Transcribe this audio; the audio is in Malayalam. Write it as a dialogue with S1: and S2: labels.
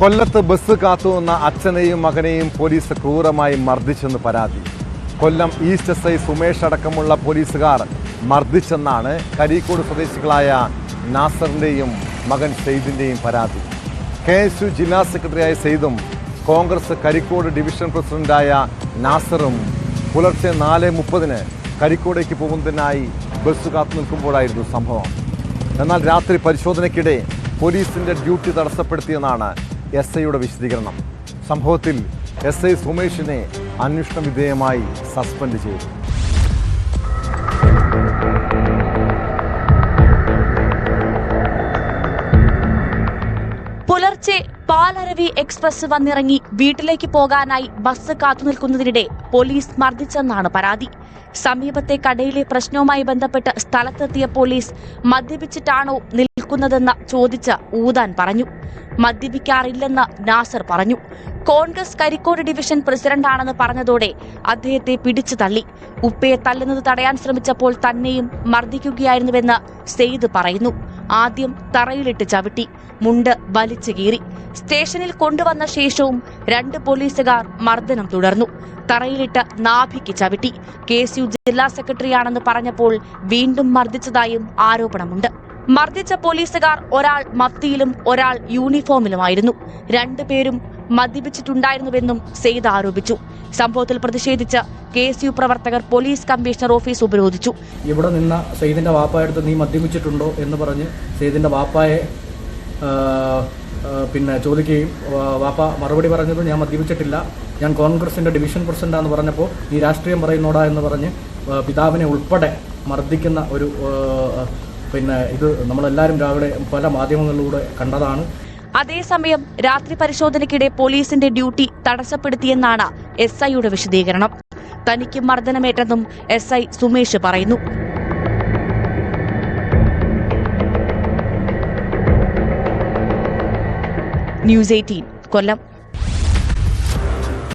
S1: കൊല്ലത്ത് ബസ് കാത്തു നിന്ന അച്ഛനെയും മകനെയും പോലീസ് ക്രൂരമായി മർദ്ദിച്ചെന്ന് പരാതി. Kollam east S I Sumesh അടക്കമുള്ള പോലീസുകാർ മർദ്ദിച്ചെന്നാണ് കരീക്കോട് സ്വദേശികളായ നാസറിന്റെയും മകൻ സെയ്ദിന്റെയും പരാതി. കെ എസ് യു ജില്ലാ സെക്രട്ടറിയായ സെയ്ദും കോൺഗ്രസ് കരിക്കോട് ഡിവിഷൻ പ്രസിഡന്റായ നാസറും പുലർച്ചെ നാല് മുപ്പതിന് കരിക്കോടേക്ക് പോകുന്നതിനായി ബസ് കാത്തു നിൽക്കുമ്പോഴായിരുന്നു സംഭവം. എന്നാൽ രാത്രി പരിശോധനയ്ക്കിടെ പോലീസിന്റെ ഡ്യൂട്ടി തടസ്സപ്പെടുത്തിയെന്നാണ് എസ് ഐയുടെ വിശദീകരണം. സംഭവത്തിൽ എസ് ഐ സുമേഷിനെ അന്വേഷണ വിധേയമായി സസ്പെൻഡ് ചെയ്തു.
S2: പുലർച്ചെ പാലരവി എക്സ്പ്രസ് വന്നിറങ്ങി വീട്ടിലേക്ക് പോകാനായി ബസ് കാത്തുനിൽക്കുന്നതിനിടെ പോലീസ് മർദ്ദിച്ചെന്നാണ് പരാതി. സമീപത്തെ കടയിലെ പ്രശ്നവുമായി ബന്ധപ്പെട്ട് സ്ഥലത്തെത്തിയ പോലീസ് മദ്യപിച്ചിട്ടാണോ നിൽക്കുന്നതെന്ന് ചോദിച്ച് ഊതാൻ പറഞ്ഞു. മദ്യപിക്കാറില്ലെന്ന് നാസർ പറഞ്ഞു. കോൺഗ്രസ് കരിക്കോട് ഡിവിഷൻ പ്രസിഡന്റാണെന്ന് പറഞ്ഞതോടെ അദ്ദേഹത്തെ പിടിച്ചു തള്ളി. ഉപ്പയെ തല്ലുന്നത് തടയാൻ ശ്രമിച്ചപ്പോൾ തന്നെയും മർദ്ദിക്കുകയായിരുന്നുവെന്ന് സെയ്ദ് പറയുന്നു. ആദ്യം തറയിലിട്ട് ചവിട്ടി മുണ്ട് വലിച്ചു കീറി. സ്റ്റേഷനിൽ കൊണ്ടുവന്ന ശേഷവും രണ്ട് പോലീസുകാർ മർദ്ദനം തുടർന്നു. തറയിലിട്ട് നാഭിക്ക് ചവിട്ടി. കെ ജില്ലാ സെക്രട്ടറിയാണെന്ന് പറഞ്ഞപ്പോൾ വീണ്ടും മർദ്ദിച്ചതായും ആരോപണമുണ്ട്. മർദ്ദിച്ച പോലീസുകാർ ഒരാൾ മഫ്തിയിലും ഒരാൾ യൂണിഫോമിലുമായിരുന്നു. രണ്ടുപേരും മദ്യപിച്ചിട്ടുണ്ടായിരുന്നുവെന്നും സെയ്ദ് ആരോപിച്ചു. സംഭവത്തിൽ പ്രതിഷേധിച്ച് കെ എസ് യു പ്രവർത്തകർ പോലീസ് കമ്മീഷണർ ഓഫീസ് ഉപരോധിച്ചു.
S3: ഇവിടെ നിന്ന സെയ്ദിന്റെ വാപ്പായടുത്ത് നീ മദ്യപിച്ചിട്ടുണ്ടോ എന്ന് പറഞ്ഞ് സെയ്ദിന്റെ വാപ്പായെ പിന്നെ ചോദിക്കുകയും വാപ്പ മറുപടി പറഞ്ഞത് ഞാൻ മദ്യപിച്ചിട്ടില്ല. ഞാൻ കോൺഗ്രസിന്റെ ഡിവിഷൻ പ്രസിഡന്റാന്ന് പറഞ്ഞപ്പോൾ നീ രാഷ്ട്രീയം പറയുന്നോടാ എന്ന് പറഞ്ഞ് പിതാവിനെ ഉൾപ്പെടെ മർദ്ദിക്കുന്ന ഒരു പിന്നെ ഇത് നമ്മളെല്ലാവരും രാവിലെ പല മാധ്യമങ്ങളിലൂടെ കണ്ടതാണ്.
S2: അതേസമയം രാത്രി പരിശോധനയ്ക്കിടെ പോലീസിന്റെ ഡ്യൂട്ടി തടസ്സപ്പെടുത്തിയെന്നാണ് എസ് ഐയുടെ വിശദീകരണം. തനിക്ക് മർദ്ദനമേറ്റെന്നും എസ് ഐ സുമേഷ് പറയുന്നു. News eighteen Kollam.